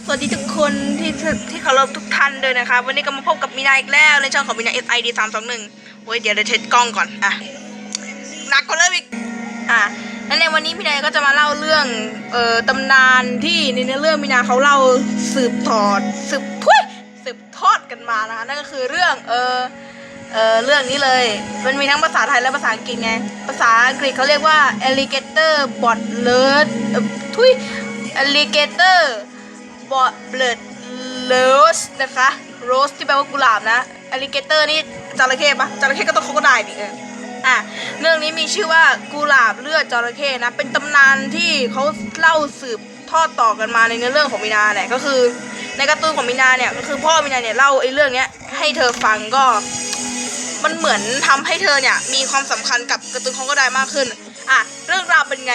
สวัสดีทุกคนที่ที่เคารพทุกท่านด้วยนะคะ วันนี้ก็มาพบกับมีนาอีกแล้วในช่องของมีนา SID 3 2 1โอ้ยเดี๋ยวเดี๋ยวเช็ดกล้องก่อนอะหนักกว่าเริ่มอีกอะแล้วในวันนี้พี่นายก็จะมาเล่าเรื่องเอ่อตำนานที่ในเนื้อเรื่องมีนาเขาเล่าสืบทอดสืบทุยสืบทอดกันมานะคะนั่นก็คือเรื่องเออเออเรื่องนี้เลย มันมีทั้งภาษาไทยและภาษาอังกฤษไง ภาษาอังกฤษเขาเรียกว่า alligator bot l e r d เอ่อทุย alligator บอเบลดโรสนะคะโรสที่แปลว่ากุหลาบนะอลิเกเตอร์นี่จระเข้ปะจระเข้ก็ต้องโคกได้ดิเอออะเรื่องนี้มีชื่อว่ากุหลาบเลือดจระเข้นะ เป็นตำนานที่เขาเล่าสืบทอดต่อกันมาในเนื้อเรื่องของมินาแหละก็คือ ในการ์ตูนของมินาเนี่ยก็คือพ่อมินาเนี่ยเล่าไอ้เรื่องเนี้ยให้เธอฟังก็มันเหมือนทำให้เธอเนี่ยมีความสำคัญกับการ์ตูนของก็ได้มากขึ้น อะ เรื่องราวเป็นไง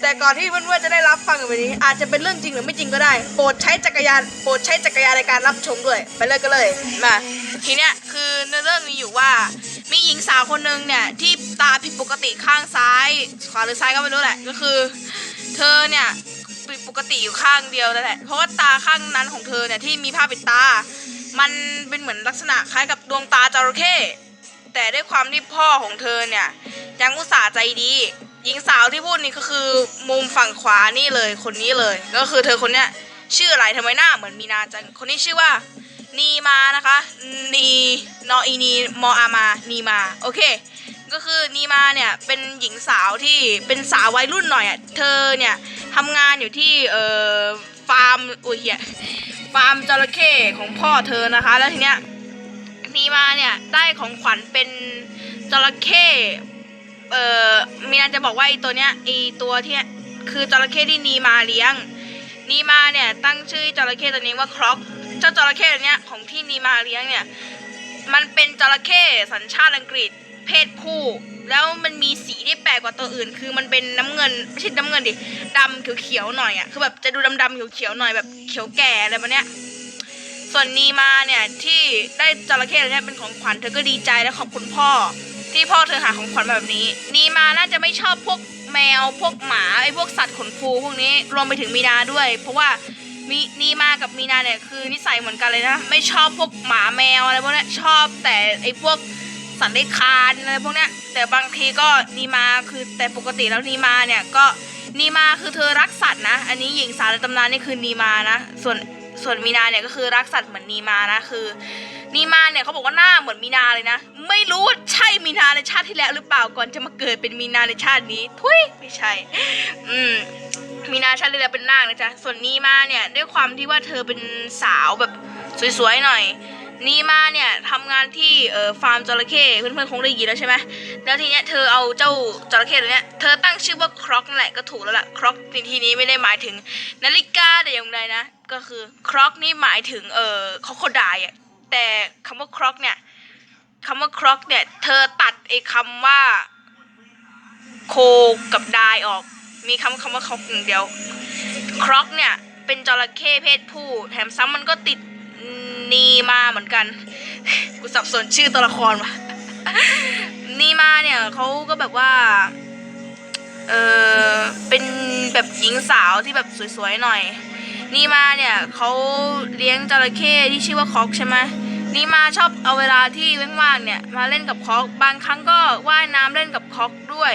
แต่ก่อนที่เพื่อนๆจะได้รับฟังกันวันนี้ อาจจะเป็นเรื่องจริงหรือไม่จริงก็ได้ โปรดใช้จักรยานโปรดใช้จักรยานในการรับชมด้วย ไปเลยก็เลยมาทีเนี้ยคือในเรื่องมีอยู่ว่า มีหญิงสาวคนหนึ่งเนี่ยที่ตาผิดปกติข้างซ้าย ขวาหรือซ้ายก็ไม่รู้แหละก็คือ เธอเนี่ยผิดปกติอยู่ข้างเดียวนั่นแหละเพราะว่าตาข้างนั้นของเธอเนี่ยที่มีผ้าปิดตา มันเป็นเหมือนลักษณะคล้ายกับดวงตาจระเข้ แต่ด้วยความที่พ่อของเธอเนี่ย ยังอุตส่าห์ใจดี หญิงสาวที่พูดนี่ก็คือมุมฝั่งขวานี่เลยคนนี้เลย ก็คือเธอคนเนี้ยชื่ออะไรทำไมหน้าเหมือนมีนาจังคนนี้ชื่อว่านีมานะคะนีนออีนีมออามานีมาโอเค ก็คือนีมาเนี่ยเป็นหญิงสาวที่เป็นสาววัยรุ่นหน่อยอะเธอเนี่ยทำงานอยู่ที่เอ่อฟาร์มอุ้ยเหี้ยฟาร์มจระเข้ของพ่อเธอนะคะ แล้วทีเนี้ย นีมาเนี่ยได้ของขวัญเป็นจระเข้เอ่อมีนาจะบอกว่าไอตัวเนี้ยไอตัวที่คือจระเข้ที่นีมาเลี้ยง นีมาเนี่ยตั้งชื่อจระเข้ตัวนี้ว่าครอกเจ้าจระเข้ตัวเนี้ยของที่นีมาเลี้ยงเนี่ยมันเป็นจระเข้สัญชาติอังกฤษเพศผู้ แล้วมันมีสีที่แปลกกว่าตัวอื่น คือมันเป็นน้ำเงินไม่ใช่น้ำเงินดิดำเขียวๆหน่อยอะคือแบบจะดูดำๆเขียวๆหน่อยแบบเขียวแก่อะไรแบบเนี้ย ส่วนนีมาเนี่ยที่ได้จระเข้เนี้ยเป็นของขวัญเธอก็ดีใจและขอบคุณพ่อ ที่พ่อเธอหาของขวัญมาแบบนี้ นีมาน่าจะไม่ชอบพวกแมวพวกหมาไอ้พวกสัตว์ขนฟูพวกนี้รวมไปถึงมีนาด้วย เพราะว่ามีนีมากับมีนาเนี่ยคือนิสัยเหมือนกันเลยนะ ไม่ชอบพวกหมาแมวอะไรพวกนี้ชอบแต่ไอ้พวกสัตว์เลื้อยคลานอะไรพวกนี้แต่บางทีก็นีมาคือแต่ปกติแล้วนีมาเนี่ยก็นีมาคือเธอรักสัตว์นะ อันนี้หญิงสาวในตำนานนี่คือนีมานะ ส่วน ส่วนมีนาเนี่ยก็คือรักสัตว์เหมือนนีมานะคือนีมาเนี่ยเขาบอกว่าหน้าเหมือนมีนาเลยนะ ไม่รู้ว่าใช่มีนาในชาติที่แล้วหรือเปล่าก่อนจะมาเกิดเป็นมีนาในชาตินี้ ทุยไม่ใช่ อืมมีนาชาติที่แล้วเป็นนาคนะจ๊ะส่วนนีมาเนี่ยด้วยความที่ว่าเธอเป็นสาวแบบสวยๆหน่อย นีมาเนี่ยทำงานที่เอ่อฟาร์มจระเข้เพื่อนๆคงได้ยินแล้วใช่ไหมแล้วทีเนี้ยเธอเอาเจ้าจระเข้ตัวเนี้ยเธอตั้งชื่อว่าครอกนั่นแหละก็ถูกแล้วล่ะครอกในที่นี้ไม่ได้หมายถึงนาฬิกาแต่อย่างใดนะ ก็คือครอกนี่หมายถึงเอ่อคอโคไดอะแต่คำว่าครอกเนี่ยคำว่าครอกเนี่ยเธอตัดไอ้คำว่าโคกับไดออก มีคำคำว่าครอกอย่างเดียวครอกเนี่ยเป็นจระเข้เพศผู้แถมซ้ำมันก็ติด นีมาเหมือนกัน กูสับสนชื่อตัวละครว่ะนีมาเนี่ยเขาก็แบบว่า เออเป็นแบบหญิงสาวที่แบบสวยๆหน่อย นีมาเนี่ยเขาเลี้ยงจระเข้ที่ชื่อว่าคอกใช่ไหมนีมาชอบเอาเวลาที่ว่างๆเนี่ยมาเล่นกับคอก บางครั้งก็ว่ายน้ำเล่นกับคอกด้วย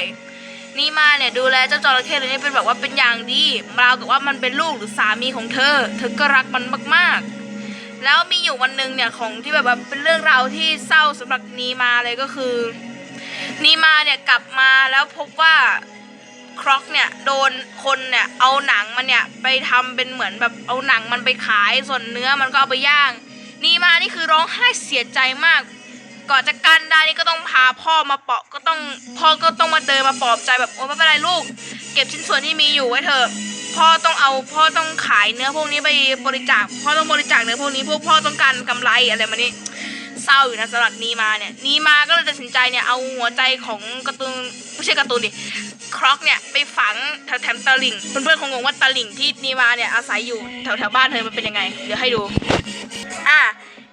นีมาเนี่ยดูแลเจ้าจระเข้ตัวนี้เป็นแบบว่าเป็นอย่างดีราวกับว่ามันเป็นลูกหรือสามีของเธอ เธอก็รักมันมากๆ แล้วมีอยู่วันหนึ่งเนี่ยของที่แบบว่าเป็นเรื่องราวที่เศร้าสำหรับนีมาเลยก็คือ นีมาเนี่ยกลับมาแล้วพบว่าครอกเนี่ยโดนคนเนี่ยเอาหนังมันเนี่ยไปทำเป็นเหมือนแบบเอาหนังมันไปขายส่วนเนื้อมันก็เอาไปย่าง นีมานี่คือร้องไห้เสียใจมาก ก่อนจะกันได้นี่ก็ต้องพาพ่อมาเปาะก็ต้องพ่อก็ต้องมาเดินมาปลอบใจแบบโอ้ไม่เป็นไรลูก เก็บชิ้นส่วนที่มีอยู่ไว้เถอะ พ่อต้องเอาพ่อต้องขายเนื้อพวกนี้ไปบริจาคพ่อต้องบริจาคเนื้อพวกนี้พวกพ่อต้องการกำไรอะไรมานี่เศร้าอยู่นะสำหรับนีมาเนี่ยนีมาก็เลยตัดสินใจเนี่ยเอาหัวใจของการ์ตูนไม่ใช่การ์ตูนดิครอกเนี่ยไปฝังแถวแถมตะลิ่งเพื่อนๆคงงงว่าตะลิ่งที่นีมาเนี่ยอาศัยอยู่แถวแถวบ้านเธอมันเป็นยังไง เดี๋ยวให้ดู อะ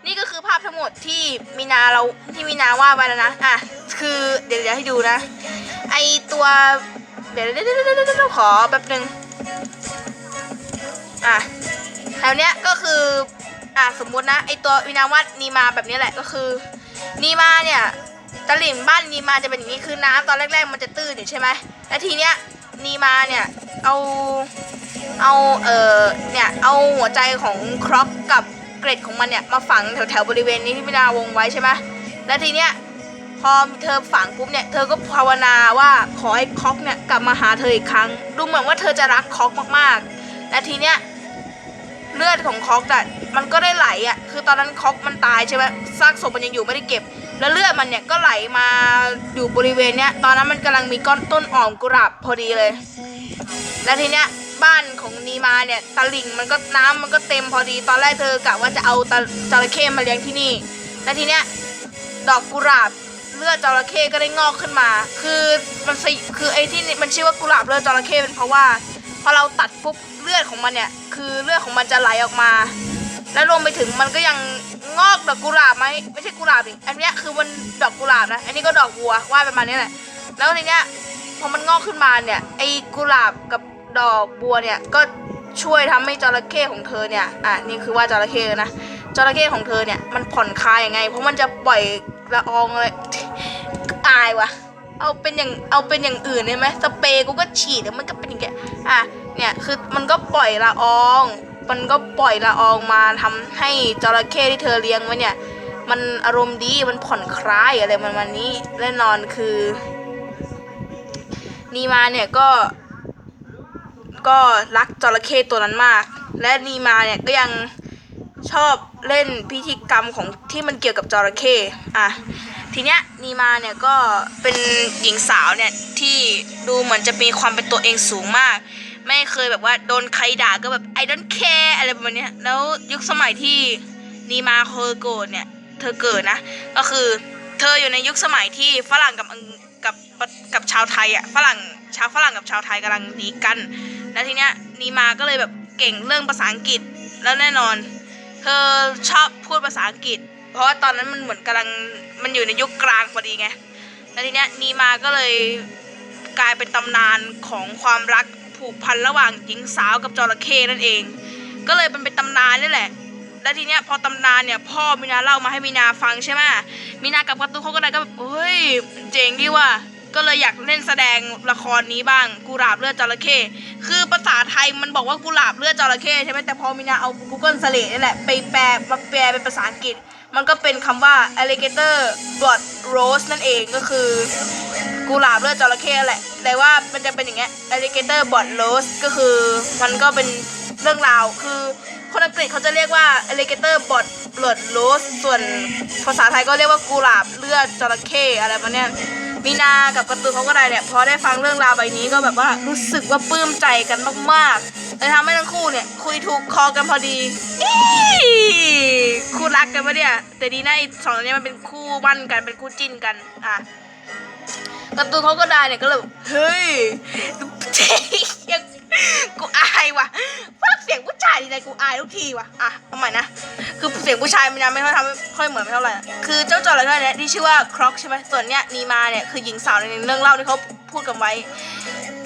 นี่ก็คือภาพทั้งหมดที่มีนาเราที่มีนาว่าไปแล้วนะอะคือเดี๋ยวเดี๋ยวให้ดูนะ ไอตัวเดี๋ยวเดี๋ยวเดี๋ยวเดี๋ยวเดี๋ยวขอแป๊บหนึ่ง อะแถวเนี้ยก็คืออะสมมุตินะไอตัววินาวัตนีมาแบบนี้แหละก็คือนีมาเนี่ยตลิ่งบ้านนีมาจะเป็นอย่างนี้คือน้ำตอนแรก ๆ มันจะตื้นอยู่ใช่ไหมแล้วทีเนี้ยนีมาเนี่ยเอาเอาเออเนี่ยเอาหัวใจของครอกกับเกร็ดของมันเนี่ยมาฝังแถวๆบริเวณนี้ที่วินาวงไว้ใช่ไหมแล้วทีเนี้ย พอเธอฝังปุ๊บเนี่ยเธอก็ภาวนาว่าขอให้คอกเนี่ยกลับมาหาเธออีกครั้ง ดูเหมือนว่าเธอจะรักคอกมากๆและทีเนี้ยเลือดของคอกอะมันก็ได้ไหลอะคือตอนนั้นคอกมันตายใช่ไหมซากศพมันยังอยู่ไม่ได้เก็บ แล้วเลือดมันเนี่ยก็ไหลมาอยู่บริเวณเนี้ยตอนนั้นมันกำลังมีก้อนต้นอ่อมกุหลาบพอดีเลย แล้วทีเนี้ยบ้านของนีมาเนี่ยตลิ่งมันก็น้ำมันก็เต็มพอดี ตอนแรกเธอกะว่าจะเอาตะจระเข้มาเลี้ยงที่นี่ แล้วทีเนี้ยดอกกุหลาบ เลือดจระเข้ก็ได้งอกขึ้นมา คือมันสิคือไอ้ที่มันชื่อว่ากุหลาบเลือดจระเข้เป็นเพราะว่าพอเราตัดปุ๊บเลือดของมันเนี่ยคือเลือดของมันจะไหลออกมา แล้วรวมไปถึงมันก็ยังงอกดอกกุหลาบไหมไม่ใช่กุหลาบดิอันเนี้ยคือมันดอกกุหลาบนะอันนี้ก็ดอกบัวว่าประมาณนี้แหละแล้วทีเนี้ยพอมันงอกขึ้นมาเนี่ยไอ้กุหลาบกับดอกบัวเนี่ยก็ช่วยทำให้จระเข้ของเธอเนี่ยอะนี่คือว่าจระเข้นะจระเข้ของเธอเนี่ยมันผ่อนคลายยังไง เพราะมันจะปล่อยละอองอะไร อายว่ะ เอาเป็นอย่างเอาเป็นอย่างอื่นได้ไหมสเปรย์กูก็ฉีดแล้วมันก็เป็นอย่างเงี้ยอะเนี่ยคือมันก็ปล่อยละออง มันก็ปล่อยละอองมาทำให้จระเข้ที่เธอเลี้ยงไว้เนี่ย มันอารมณ์ดีมันผ่อนคลายอะไรประมาณนี้แน่นอนคือนีมาเนี่ยก็ ก็รักจระเข้ตัวนั้นมาก และนีมาเนี่ยก็ยังชอบเล่นพิธีกรรมของที่มันเกี่ยวกับจระเข้อะ ทีเนี้ยนีมาเนี่ยก็เป็นหญิงสาวเนี่ยที่ดูเหมือนจะมีความเป็นตัวเองสูงมาก ไม่เคยแบบว่าโดนใครด่าก็แบบ I don't care อะไรประมาณนี้แล้วยุคสมัยที่นีมาเคยเกิดเนี่ยเธอเกิดนะ ก็คือเธออยู่ในยุคสมัยที่ฝรั่งกับกับกับชาวไทยอะฝรั่งชาวฝรั่งกับชาวไทยกำลังหนีกัน แล้วทีเนี้ยนีมาก็เลยแบบเก่งเรื่องภาษาอังกฤษแล้วแน่นอน เธอชอบพูดภาษาอังกฤษ เพราะว่าตอนนั้นมันเหมือนกำลังมันอยู่ในยุคกลางพอดีไงแล้วทีเนี้ยนีมาก็เลยกลายเป็นตำนานของความรักผูกพันระหว่างหญิงสาวกับจระเข้นั่นเอง ก็เลยเป็นเป็นตำนานนี่แหละ แล้วทีเนี้ยพอตำนานเนี่ยพ่อมีนาเล่ามาให้มีนาฟังใช่ไหมมีนากับการ์ตูนเขาก็ได้ก็แบบเฮ้ยเจ๋งดีว่ะก็เลยอยากเล่นแสดงละครนี้บ้างกุหลาบเลือดจระเข้คือภาษาไทยมันบอกว่ากุหลาบเลือดจระเข้ใช่ไหมแต่พอมีนาเอา Google สเลนี่แหละไปแปลมาแปลเป็นภาษาอังกฤษ มันก็เป็นคำว่า alligator blood rose นั่นเองก็คือกุหลาบเลือดจระเข้แหละ แต่ว่ามันจะเป็นอย่างเงี้ย alligator blood rose ก็คือมันก็เป็นเรื่องราวคือคนอังกฤษเขาจะเรียกว่า alligator blood blood rose ส่วนภาษาไทยก็เรียกว่ากุหลาบเลือดจระเข้อะไรประมาณเนี้ยมีนากับการ์ตูนเขาก็ได้เนี่ยพอได้ฟังเรื่องราวใบนี้ก็แบบว่ารู้สึกว่าปลื้มใจกันมากๆ เลยทำให้ทั้งคู่เนี่ย คุยถูกคอกันพอดีคู่รักกันปะเนี่ย แต่ดีนะไอ้สองตัวเนี้ยมันเป็นคู่มั่นกันเป็นคู่จิ้นกัน อะการ์ตูนเขาก็ได้เนี่ยก็เลยแบบเฮ้ยยังกูอายว่ะฟังเสียงผู้ชายทีไรกูอายทุกทีว่ะอะเอาใหม่นะคือเสียงผู้ชายมันยังไม่ค่อยทำไม่ค่อยเหมือนไม่เท่าไหร่คือเจ้าจระเข้เนี่ยที่ชื่อว่าคร็อกใช่ไหมส่วนเนี้ยนีมาเนี่ยคือหญิงสาวในเรื่องเล่าที่เขาพูดกันไว้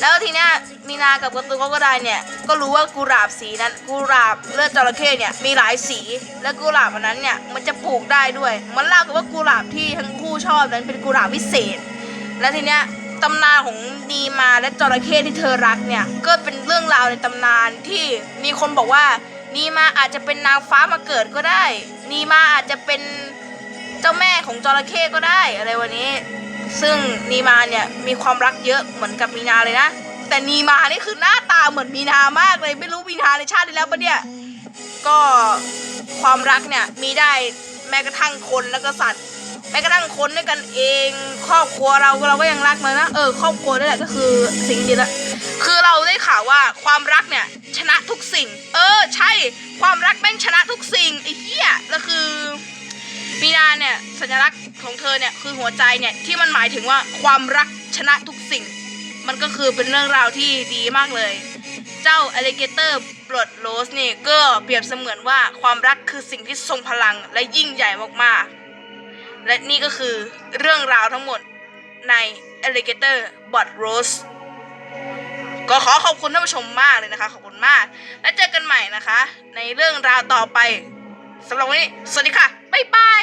แล้วทีเนี้ยมีนากับกร์ตูนเขาก็ได้เนี่ย ก็รู้ว่ากุหลาบสีนั้นกุหลาบเลือดจระเข้เนี่ยมีหลายสี และกุหลาบอันนั้นเนี่ยมันจะปลูกได้ด้วย มันเล่ากันว่ากุหลาบที่ทั้งคู่ชอบนั้นเป็นกุหลาบวิเศษ แล้วทีเนี้ยตำนานของนีมาและจระเข้ที่เธอรักเนี่ยก็เป็นเรื่องราวในตำนานที่มีคนบอกว่านีมาอาจจะเป็นนางฟ้ามาเกิดก็ได้ นีมาอาจจะเป็นเจ้าแม่ของจระเข้ก็ได้อะไรวันนี้ ซึ่งนีมาเนี่ยมีความรักเยอะเหมือนกับมีนาเลยนะ แต่นีมานี่คือหน้าตาเหมือนมีนามากเลยไม่รู้มีนาในชาติที่แล้วปะเนี่ย ก็ความรักเนี่ยมีได้แม้กระทั่งคนแล้วก็สัตว์แม้กระทั่งคนด้วยกันเองครอบครัวเราเราก็ยังรักเลยนะเออครอบครัวนี่แหละก็คือสิ่งเดียวละคือเราได้ข่าวว่าความรักเนี่ยชนะทุกสิ่ง เออ ใช่ความรักแม่งชนะทุกสิ่งไอ้เหี้ยแล้วคือมีนาเนี่ยสัญลักษณ์ ของเธอเนี่ยคือหัวใจเนี่ยที่มันหมายถึงว่าความรักชนะทุกสิ่ง มันก็คือเป็นเรื่องราวที่ดีมากเลย เจ้าอ l ล i เกเตอร์บลดโรสนี่ก็เปรียบเสมือนว่าความรักคือสิ่งที่ทรงพลังและยิ่งใหญ่มากๆ และนี่ก็คือเรื่องราวทั้งหมดใน Alligator b o t Rose ก็ขอขอบคุณท่านผู้ชมมากเลยนะคะ ขอบคุณมาก แล้วเจอกันใหม่นะคะ ในเรื่องราวต่อไปสำหรับวันนี้ สวัสดีค่ะ บ๊ายบาย